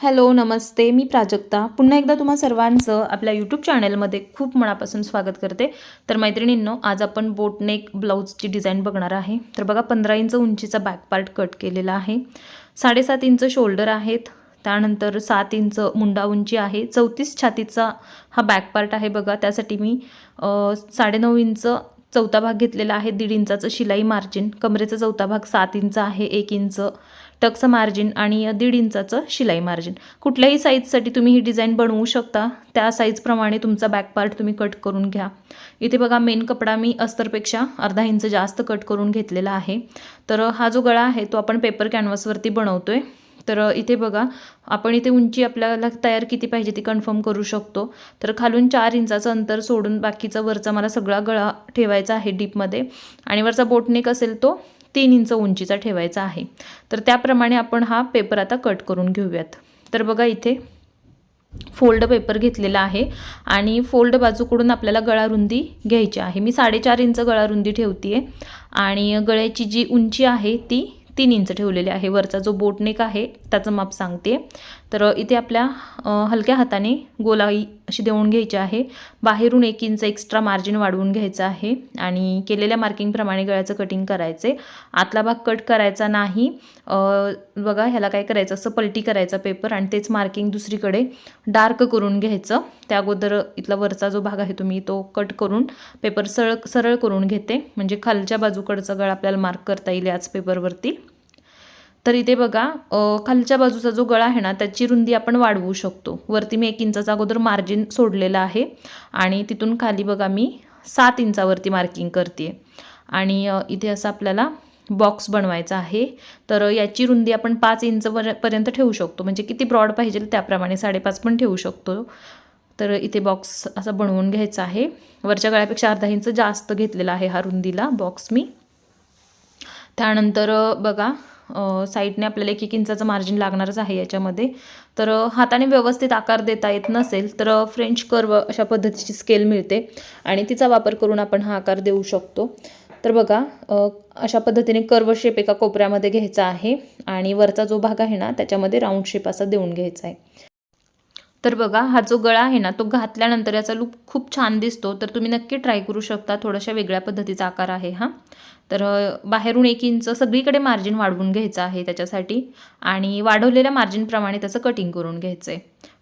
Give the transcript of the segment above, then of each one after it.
Hello नमस्ते मी प्राजक्ता. पुन्हा एकदा तुम्हा सर्वांचं आपल्या यूट्यूब चॅनलमध्ये खूप मनापासून स्वागत करते. तर मैत्रिणींनो आज आपण बोटनेक ब्लाऊजची डिझाईन बघणार आहे. तर बघा पंधरा इंच उंचीचा बॅक पार्ट कट केलेला आहे. साडेसात इंच शोल्डर आहेत. त्यानंतर सात इंच मुंडा उंची आहे. चौतीस छातीचा हा बॅक पार्ट आहे बघा. त्यासाठी मी साडेनऊ इंच चौथा भाग घेतलेला आहे दीड इंचाचं शिलाई मार्जिन कमरेचा चौथा भाग सात इंच आहे एक इंच टक्सचं मार्जिन आणि दीड इंचाचं शिलाई मार्जिन कुठल्याही साईजसाठी तुम्ही ही डिझाईन बनवू शकता. त्या साईजप्रमाणे तुमचा बॅक पार्ट तुम्ही कट करून घ्या. इथे बघा मेन कपडा मी अस्तरपेक्षा अर्धा इंच जास्त कट करून घेतलेला आहे. तर हा जो गळा आहे तो आपण पेपर कॅनव्हासवरती आहे तर इथे बघा आपण इथे उंची आपल्याला तयार किती पाहिजे ती कन्फर्म करू शकतो. तर खालून चार इंचाचं अंतर सोडून बाकीचा वरचा मला सगळा गळा ठेवायचा आहे डीपमध्ये. आणि वरचा बोटनेक असेल तो तीन इंच उंचीचा ठेवायचा आहे. तर त्याप्रमाणे आपण हा पेपर आता कट करून घेऊयात. तर बघा इथे फोल्ड पेपर घेतलेला आहे आणि फोल्ड बाजूकडून आपल्याला गळा रुंदी घ्यायची आहे. मी साडेचार इंच गळा रुंदी ठेवते आणि गळ्याची जी उंची आहे ती तीन इंच ठेवलेले आहे. वरचा जो बोटनेक आहे त्याचं माप सांगते. तर इथे आपल्या हलक्या हाताने गोलाई अशी देऊन घ्यायची आहे. बाहेरून एक इंच एक्स्ट्रा मार्जिन वाढवून घ्यायचं आहे आणि केलेल्या मार्किंगप्रमाणे गळ्याचं कटिंग करायचे आतला भाग कट करायचा नाही. बघा ह्याला काय करायचं? असं पलटी करायचा पेपर आणि तेच मार्किंग दुसरीकडे डार्क करून घ्यायचं. त्या अगोदर इथला वरचा जो भाग आहे तुम्ही तो कट करून पेपर सरळ सरळ करून घेते. म्हणजे खालच्या बाजूकडचा गळा आपल्याला मार्क करता येईल याच पेपरवरती तर इथे बघा खालच्या बाजूचा जो गळा आहे ना त्याची रुंदी आपण वाढवू शकतो. वरती मी एक इंचाचा अगोदर मार्जिन सोडलेलं आहे आणि तिथून खाली बघा मी सात इंचावरती मार्किंग करते. आणि इथे असं आपल्याला बॉक्स बनवायचा आहे. तर याची रुंदी आपण पाच इंच पर्यंत ठेवू शकतो. म्हणजे किती ब्रॉड पाहिजे त्याप्रमाणे साडेपाच पण ठेवू शकतो. तर इथे बॉक्स असा बनवून घ्यायचा आहे. वरच्या गळ्यापेक्षा अर्धा इंच जास्त घेतलेला आहे हा रुंदीला बॉक्स मी. त्यानंतर बघा साईडने आपल्याला एक एक इंचाचं मार्जिन लागणारच आहे याच्यामध्ये. तर हाताने व्यवस्थित आकार देता येत नसेल तर फ्रेंच कर्व अशा पद्धतीची स्केल मिळते आणि तिचा वापर करून आपण हा आकार देऊ शकतो. तर बघा अशा पद्धतीने कर्व शेप एका कोपऱ्यामध्ये घ्यायचा आहे आणि वरचा जो भाग आहे ना त्याच्यामध्ये राऊंड शेप असा देऊन घ्यायचा आहे. तर बघा हा जो गळा आहे ना तो घातल्यानंतर याचा लूक खूप छान दिसतो. तर तुम्ही नक्की ट्राय करू शकता. थोड्याशा वेगळ्या पद्धतीचा आकार आहे हा. तर बाहेरून एक इंच सगळीकडे मार्जिन वाढवून घ्यायचं आहे त्याच्यासाठी. आणि वाढवलेल्या मार्जिनप्रमाणे त्याचं कटिंग करून घ्यायचं आहे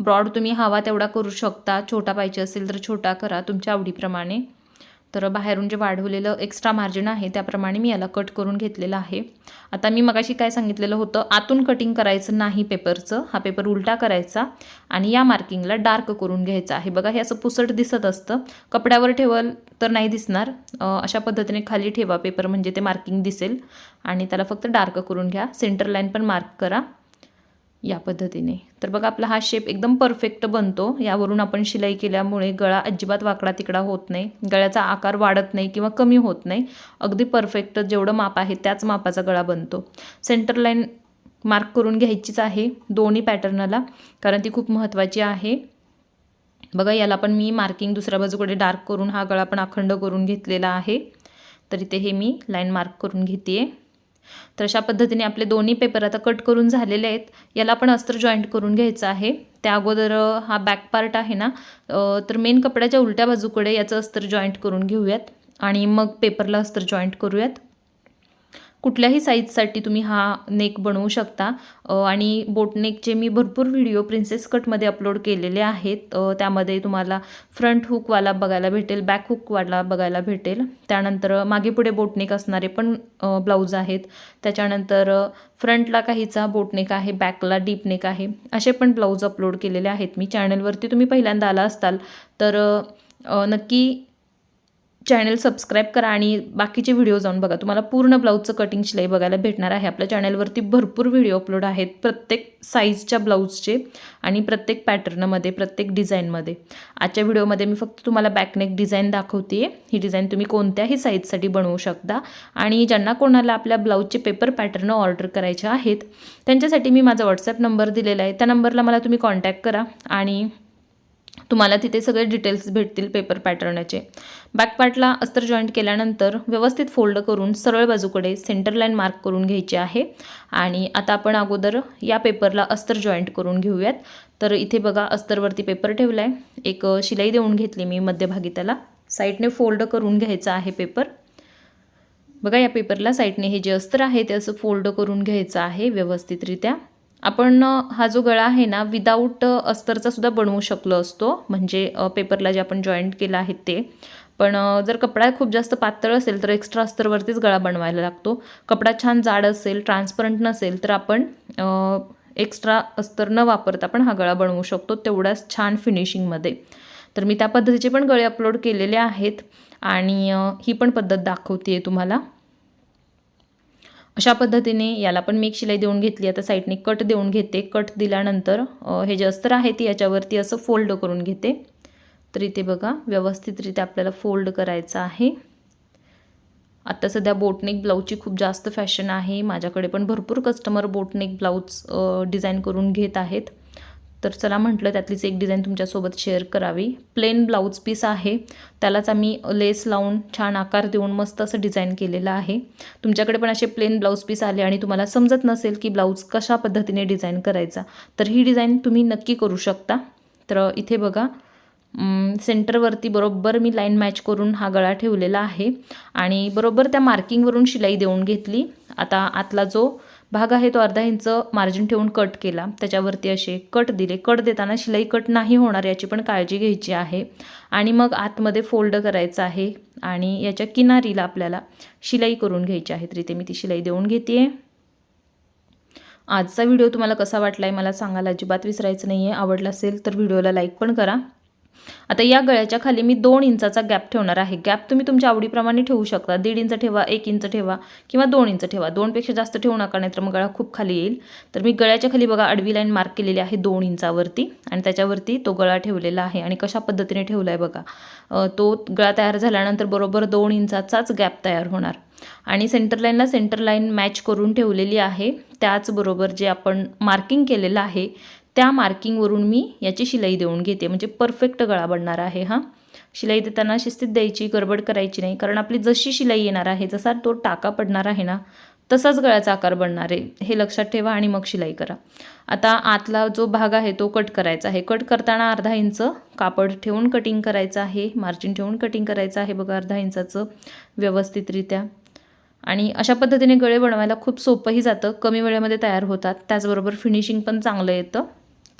ब्रॉड तुम्ही हवा तेवढा करू शकता. छोटा पाहिजे असेल तर छोटा करा तुमच्या आवडीप्रमाणे. तर बाहेरून जे वाढवलेलं एक्स्ट्रा मार्जिन आहे त्याप्रमाणे मी याला कट करून घेतलेलं आहे. आता मी मगाशी काय सांगितलेलं होतं आतून कटिंग करायचं नाही पेपरचं हा पेपर उलटा करायचा आणि या मार्किंगला डार्क करून घ्यायचा आहे. बघा हे असं पुसट दिसत असतं. कपड्यावर ठेवल तर नाही दिसणार. अशा पद्धतीने खाली ठेवा पेपर म्हणजे ते मार्किंग दिसेल. आणि त्याला फक्त डार्क करून घ्या. सेंटर लाईन पण मार्क करा. या पद्धतीने. तर बघा आपला हा शेप एकदम परफेक्ट बनतो. यावरून आपण शिलाई केल्यामुळे गळा अजिबात वाकडा तिकडा होत नाही. गळ्याचा आकार वाढत नाही किंवा कमी होत नाही. अगदी परफेक्ट जेवढं माप आहे त्याच मापाचा गळा बनतो. सेंटर लाईन मार्क करून घ्यायचीच आहे दोन्ही पॅटर्नला कारण ती खूप महत्त्वाची आहे. बघा याला पण मी मार्किंग दुसऱ्या बाजूकडे डार्क करून हा गळा पण अखंड करून घेतलेला आहे. तर इथे हे मी लाईन मार्क करून घेते तर अशा पद्धतीने आपले दोन्ही पेपर आता कट करून झालेले आहेत. याला आपण अस्तर जॉईंट करून घ्यायचं आहे. त्या अगोदर हा बॅक पार्ट आहे ना तर मेन कपड्याच्या उलट्या बाजूकडे याचं अस्तर जॉईंट करून घेऊयात. आणि मग पेपरला अस्तर जॉईंट करूयात. कुठल्याही साईजसाठी तुम्ही हा नेक बनवू शकता. आणि बोटनेकचे मी भरपूर व्हिडिओ प्रिन्सेस कटमध्ये अपलोड केलेले आहेत. त्यामध्ये तुम्हाला फ्रंट हुकवाला बघायला भेटेल बॅक हुकवाला बघायला भेटेल. त्यानंतर मागे पुढे बोटनेक असणारे पण ब्लाऊज आहेत. त्याच्यानंतर फ्रंटला काहीचा बोटनेक आहे बॅकला डीपनेक आहे. असे पण ब्लाऊज अपलोड केलेले आहेत मी. चॅनलवरती तुम्ही पहिल्यांदा आला असताल तर नक्की चॅनल सबस्क्राईब करा आणि बाकीचे व्हिडिओ जाऊन बघा. तुम्हाला पूर्ण ब्लाऊजचं कटिंग शिलाई बघायला भेटणार आहे. आपल्या चॅनलवरती भरपूर व्हिडिओ अपलोड आहेत. प्रत्येक साईजच्या ब्लाऊजचे आणि प्रत्येक पॅटर्नमध्ये प्रत्येक डिझाईनमध्ये आजच्या व्हिडिओमध्ये मी फक्त तुम्हाला बॅकनेक डिझाईन दाखवते ही डिझाईन तुम्ही कोणत्याही साईजसाठी बनवू शकता. आणि ज्यांना कोणाला आपल्या ब्लाऊजचे पेपर पॅटर्न ऑर्डर करायचे आहेत त्यांच्यासाठी मी माझा व्हॉट्सॲप नंबर दिलेला आहे. त्या नंबरला मला तुम्ही कॉन्टॅक्ट करा आणि तुम्हाला तिथे सगळे डिटेल्स भेटतील पेपर पॅटर्नचे बॅक पार्टला अस्तर जॉईंट केल्यानंतर व्यवस्थित फोल्ड करून सरळ बाजूकडे सेंटर लाईन मार्क करून घ्यायची आहे. आणि आता आपण अगोदर या पेपरला अस्तर जॉईंट करून घेऊयात. तर इथे बघा अस्तरवरती पेपर ठेवला आहे एक शिलाई देऊन घेतली मी मध्यभागी त्याला साईडने फोल्ड करून घ्यायचा आहे पेपर बघा या पेपरला साईडने हे जे अस्तर आहे ते असं फोल्ड करून घ्यायचं आहे व्यवस्थितरित्या. आपण हा जो गळा आहे ना विदाऊट अस्तरचा सुद्धा बनवू शकलो असतो. म्हणजे पेपरला जे आपण जॉईंट केलं आहे ते. पण जर कपडा खूप जास्त पातळ असेल तर एक्स्ट्रा अस्तरवरतीच गळा बनवायला लागतो. कपडा छान जाड असेल ट्रान्सपरंट नसेल तर आपण एक्स्ट्रा अस्तर न वापरता पण हा गळा बनवू शकतो तेवढ्याच छान फिनिशिंगमध्ये तर मी त्या पद्धतीचे पण गळे अपलोड केलेले आहेत. आणि ही पण पद्धत दाखवते आहे तुम्हाला. अशा पद्धतीने याला पण मी एक शिलाई देऊन घेतली. आता साईडने कट देऊन घेते. कट दिल्यानंतर हे जे अस्तर आहे ती याच्यावरती असं फोल्ड करून घेते. तर इथे बघा व्यवस्थितरित्या आपल्याला फोल्ड करायचं आहे. आत्ता सध्या बोटनेक ब्लाऊजची खूप जास्त फॅशन आहे. माझ्याकडे पण भरपूर कस्टमर बोटनेक ब्लाऊज डिझाईन करून घेत आहेत. तर चला म्हटलं त्यातलीच एक डिझाईन तुमच्यासोबत शेअर करावी. प्लेन ब्लाऊज पीस आहे. त्यालाच आम्ही लेस लावून छान आकार देऊन मस्त असं डिझाईन केलेलं आहे. तुमच्याकडे पण असे प्लेन ब्लाऊज पीस आले आणि तुम्हाला समजत नसेल की ब्लाऊज कशा पद्धतीने डिझाईन करायचा. तर ही डिझाईन तुम्ही नक्की करू शकता. तर इथे बघा सेंटरवरती बरोबर मी लाईन मॅच करून हा गळा ठेवलेला आहे. आणि बरोबर त्या मार्किंगवरून शिलाई देऊन घेतली. आता आतला जो भाग आहे तो अर्धा इंच मार्जिन ठेवून कट केला. त्याच्यावरती असे कट दिले. कट देताना शिलाई कट नाही होणार याची पण काळजी घ्यायची आहे. आणि मग आतमध्ये फोल्ड करायचं आहे आणि याच्या किनारीला आपल्याला शिलाई करून घ्यायची आहे. तर इथे मी ती शिलाई देऊन घेते आजचा व्हिडिओ तुम्हाला कसा वाटला आहे मला सांगायला अजिबात विसरायचं नाही आहे आवडला असेल तर व्हिडिओला लाईक पण करा. आता या गळ्याच्या खाली मी दोन इंचाचा गॅप ठेवणार आहे. गॅप तुम्ही तुमच्या आवडीप्रमाणे ठेवू शकता. दीड इंच ठेवा एक इंच ठेवा किंवा दोन इंच ठेवा. दोनपेक्षा जास्त ठेवू नका नाहीतर मग गळा खूप खाली येईल. तर मी गळ्याच्या खाली बघा आडवी लाईन मार्क केलेली आहे दोन इंचावरती आणि त्याच्यावरती तो गळा ठेवलेला आहे आणि कशा पद्धतीने ठेवला आहे बघा तो गळा तयार झाल्यानंतर बरोबर दोन इंचाचाच गॅप तयार होणार. आणि सेंटर लाईनला सेंटर लाईन मॅच करून ठेवलेली आहे. त्याचबरोबर जे आपण मार्किंग केलेलं आहे त्या मार्किंगवरून मी याची शिलाई देऊन घेते. म्हणजे परफेक्ट गळा बनणार आहे हा. शिलाई देताना शिस्तीत द्यायची गडबड करायची नाही. कारण आपली जशी शिलाई येणार आहे जसा तो टाका पडणार आहे ना तसाच गळ्याचा आकार बनणार आहे. हे लक्षात ठेवा आणि मग शिलाई करा. आता आतला जो भाग आहे तो कट करायचा आहे. कट करताना अर्धा इंच कापड ठेवून कटिंग करायचं आहे. मार्जिन ठेवून कटिंग करायचं आहे. बघा अर्धा इंचाचं व्यवस्थितरित्या. आणि अशा पद्धतीने गळे बनवायला खूप सोपंही जातं. कमी वेळेमध्ये तयार होतात. त्याचबरोबर फिनिशिंग पण चांगलं येतं.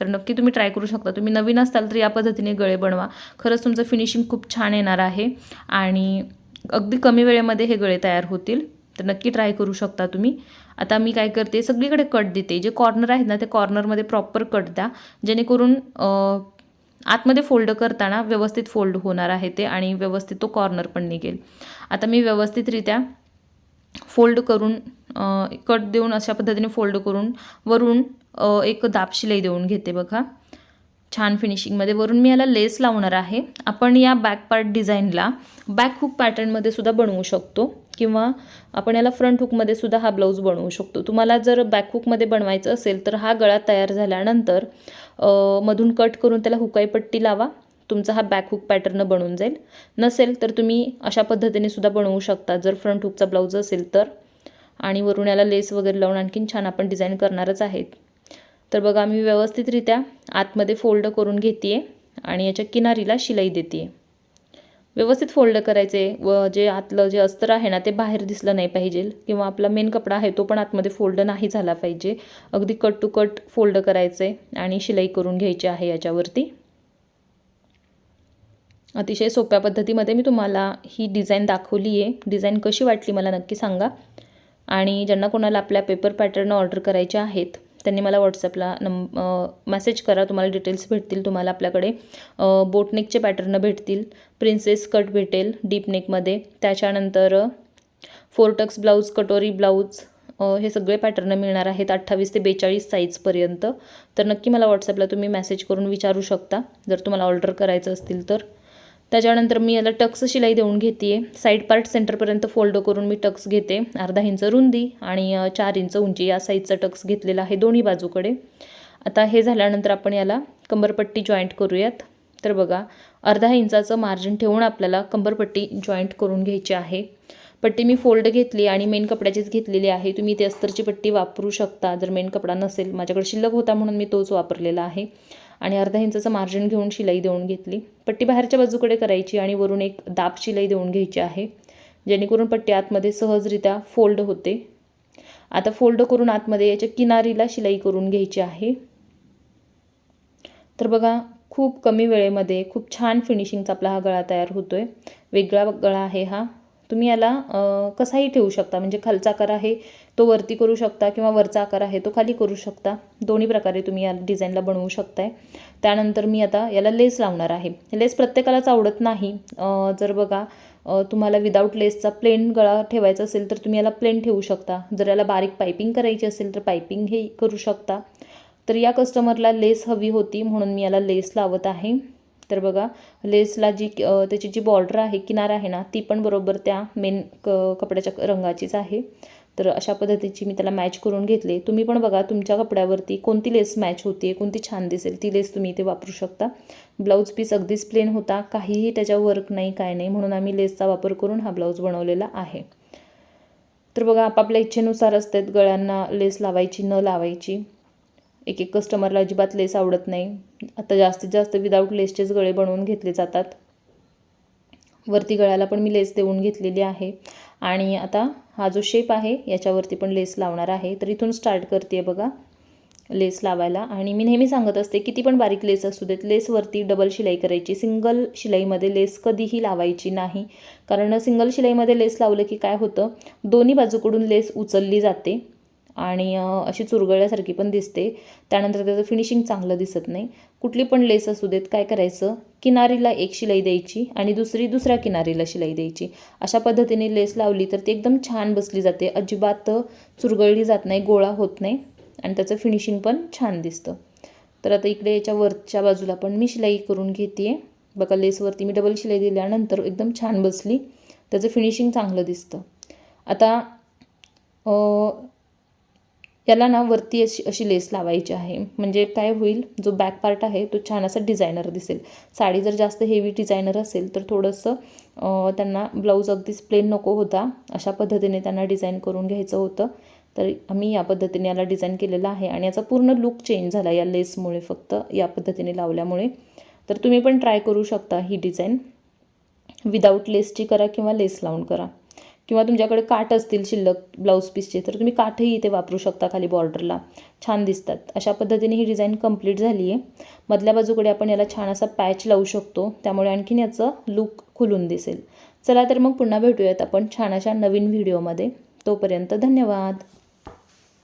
तर नक्की तुम्ही ट्राय करू शकता. तुम्ही नवीन असाल तर या पद्धतीने गळे बनवा. खरंच तुमचं फिनिशिंग खूप छान येणार आहे. आणि अगदी कमी वेळेमध्ये हे गळे तयार होतील. तर नक्की ट्राय करू शकता तुम्ही. आता मी काय करते सगळीकडे कट देते. जे कॉर्नर आहेत ना ते कॉर्नरमध्ये प्रॉपर कट द्या. जेणेकरून आतमध्ये फोल्ड करताना व्यवस्थित फोल्ड होणार आहे ते आणि व्यवस्थित तो कॉर्नर पण निघेल. आता मी व्यवस्थितरित्या फोल्ड करून कट देऊन अशा पद्धतीने फोल्ड करून वरून एक दाब शिलाई देऊन घेते बघा. छान फिनिशिंगमध्ये. वरून मी याला लेस लावणार आहे. आपण या बॅक पार्ट डिझाईनला बॅक हुक पॅटर्नमध्ये सुद्धा बनवू शकतो. किंवा आपण याला फ्रंट हुकमध्ये सुद्धा हा ब्लाऊज बनवू शकतो. तुम्हाला जर बॅक हुकमध्ये बनवायचं असेल तर हा गळा तयार झाल्यानंतर मधून कट करून त्याला हुकाई पट्टी लावा. तुमचा हा बॅक हुक पॅटर्न बनून जाईल. नसेल तर तुम्ही अशा पद्धतीने सुद्धा बनवू शकता. जर फ्रंट हुकचा ब्लाऊज असेल तर. आणि वरून याला लेस वगैरे लावून आणखीन छान आपण डिझाईन करणारच आहेत. तर बघा मी व्यवस्थितरित्या आतमध्ये फोल्ड करून घेते आणि याच्या किनारीला शिलाई देते व्यवस्थित फोल्ड करायचे व जे आतलं जे अस्तर आहे ना ते बाहेर दिसलं नाही पाहिजे किंवा आपला मेन कपडा आहे तो पण आतमध्ये फोल्ड नाही झाला पाहिजे. अगदी कट टू कट फोल्ड करायचे आणि शिलाई करून घ्यायची आहे याच्यावरती. अतिशय सोप्या पद्धतीमध्ये मी तुम्हाला ही डिझाईन दाखवली आहे डिझाईन कशी वाटली मला नक्की सांगा. आणि ज्यांना कोणाला आपल्या पेपर पॅटर्न ऑर्डर करायचे आहेत त्यांनी मला व्हॉट्सअपला नम मेसेज करा तुम्हाला डिटेल्स भेटतील तुम्हाला आपल्याकडे बोटनेकचे पॅटर्न भेटतील प्रिन्सेस कट भेटेल डीप नेकमध्ये त्याच्यानंतर फोरटक्स ब्लाऊज कटोरी ब्लाऊज हे सगळे पॅटर्न मिळणार आहेत अठ्ठावीस ते बेचाळीस साईजपर्यंत तर नक्की मला व्हॉट्सअपला तुम्ही मेसेज करून विचारू शकता जर तुम्हाला ऑर्डर करायचं असतील तर. त्याच्यानंतर मी याला टक्स शिलाई देऊन घेते साईड पार्ट सेंटरपर्यंत फोल्ड करून मी टक्स घेते. अर्धा इंच रुंदी आणि चार इंच उंची या साईजचा टक्स घेतलेला आहे दोन्ही बाजूकडे. आता हे झाल्यानंतर आपण याला कंबरपट्टी जॉईंट करूयात. तर बघा अर्धा इंचाचं मार्जिन ठेवून आपल्याला कंबरपट्टी जॉईंट करून घ्यायची आहे. पट्टी मी फोल्ड घेतली आणि मेन कपड्याचीच घेतलेली आहे. तुम्ही ते अस्तरची पट्टी वापरू शकता. जर मेन कपडा नसेल माझ्याकडे शिल्लक होता म्हणून मी तोच वापरलेला आहे. आणि अर्धा इंचाचं मार्जिन घेऊन शिलाई देऊन घेतली. पट्टी बाहेरच्या बाजूकडे करायची आणि वरून एक दाब शिलाई देऊन घ्यायची आहे. जेणेकरून पट्टी आतमध्ये सहजरित्या फोल्ड होते. आता फोल्ड करून आतमध्ये याच्या किनारीला शिलाई करून घ्यायची आहे. तर बघा खूप कमी वेळेमध्ये खूप छान फिनिशिंगचा आपला हा गळा तयार होतो आहे वेगळा गळा आहे हा. तुम्ही याला कसाही ठेवू शकता. म्हणजे खालचा आकार आहे तो वरती करू शकता किंवा वरचा आकार आहे तो खाली करू शकता. दोन्ही प्रकारे तुम्ही या डिझाईनला बनवू शकताय. त्यानंतर मी आता याला लेस लावणार आहे. लेस प्रत्येकालाच आवडत नाही. जर बघा तुम्हाला विदाऊट लेसचा प्लेन गळा ठेवायचा असेल तर तुम्ही याला प्लेन ठेवू शकता. जर याला बारीक पायपिंग करायची असेल तर पायपिंग हे करू शकता. तर या कस्टमरला लेस हवी होती म्हणून मी याला लेस लावत आहे. तर बघा लेसला जी त्याची जी बॉर्डर आहे किनार आहे ना ती पण बरोबर त्या मेन क कपड्याच्या रंगाचीच आहे. तर अशा पद्धतीची मी त्याला मॅच करून घेतले. तुम्ही पण बघा तुमच्या कपड्यावरती कोणती लेस मॅच होते कोणती छान दिसेल ती लेस तुम्ही इथे वापरू शकता. ब्लाऊज पीस अगदीच प्लेन होता काहीही त्याच्या वर्क नाही काय नाही म्हणून आम्ही लेसचा वापर करून हा ब्लाऊज बनवलेला आहे. तर बघा आपापल्या इच्छेनुसार असतात गळ्यांना लेस लावायची न लावायची. एक एक कस्टमरला अजिबात लेस आवडत नाही. आता जास्तीत जास्त विदाऊट लेसचेच गळे बनवून घेतले जातात. वरती गळ्याला पण मी लेस देऊन घेतलेली आहे. आणि आता हा जो शेप आहे याच्यावरती पण लेस लावणार आहे. तर इथून स्टार्ट करते बघा लेस लावायला. आणि मी नेहमी सांगत असते किती पण बारीक लेस असू देत लेसवरती डबल शिलाई करायची. सिंगल शिलाईमध्ये लेस कधीही लावायची नाही. कारण सिंगल शिलाईमध्ये लेस लावलं की काय होतं दोन्ही बाजूकडून लेस उचलली जाते. आणि अशी चुरगळल्यासारखी पण दिसते. त्यानंतर त्याचं फिनिशिंग चांगलं दिसत नाही. कुठली पण लेस असू देत काय करायचं? किनारीला एक शिलाई द्यायची आणि दुसरी दुसऱ्या किनारीला शिलाई द्यायची. अशा पद्धतीने लेस लावली तर ती एकदम छान बसली जाते. अजिबात चुरगळली जात नाही गोळा होत नाही आणि त्याचं फिनिशिंग पण छान दिसतं. तर आता इकडे याच्या वरच्या बाजूला पण मी शिलाई करून घेते बघा लेसवरती मी डबल शिलाई दिल्यानंतर एकदम छान बसली. त्याचं फिनिशिंग चांगलं दिसतं. आता याला ना वरती अशी अशी लेस लावायची आहे. म्हणजे काय होईल जो बॅक पार्ट आहे तो छान असा डिझायनर दिसेल. साडी जर जास्त हेवी डिझायनर असेल तर थोडंसं त्यांना ब्लाऊज अगदीच प्लेन नको होता. अशा पद्धतीने त्यांना डिझाईन करून घ्यायचं होतं. तर आम्ही या पद्धतीने याला डिझाईन केलेलं आहे. आणि याचा पूर्ण लुक चेंज झाला या लेसमुळे फक्त या पद्धतीने लावल्यामुळे. तर तुम्ही पण ट्राय करू शकता ही डिझाईन विदाऊट लेसची करा किंवा लेस लावून करा. किंवा तुमच्याकडे काठ असतील शिल्लक ब्लाऊज पीसचे तर तुम्ही काठही इथे वापरू शकता खाली बॉर्डरला छान दिसतात. अशा पद्धतीने ही डिझाईन कंप्लीट झाली आहे मधल्या बाजूकडे आपण याला छान असा पॅच लावू शकतो. त्यामुळे आणखीन याचं लुक खुलून दिसेल. चला तर मग पुन्हा भेटूयात आपण छान अशा नवीन व्हिडिओमध्ये तोपर्यंत धन्यवाद!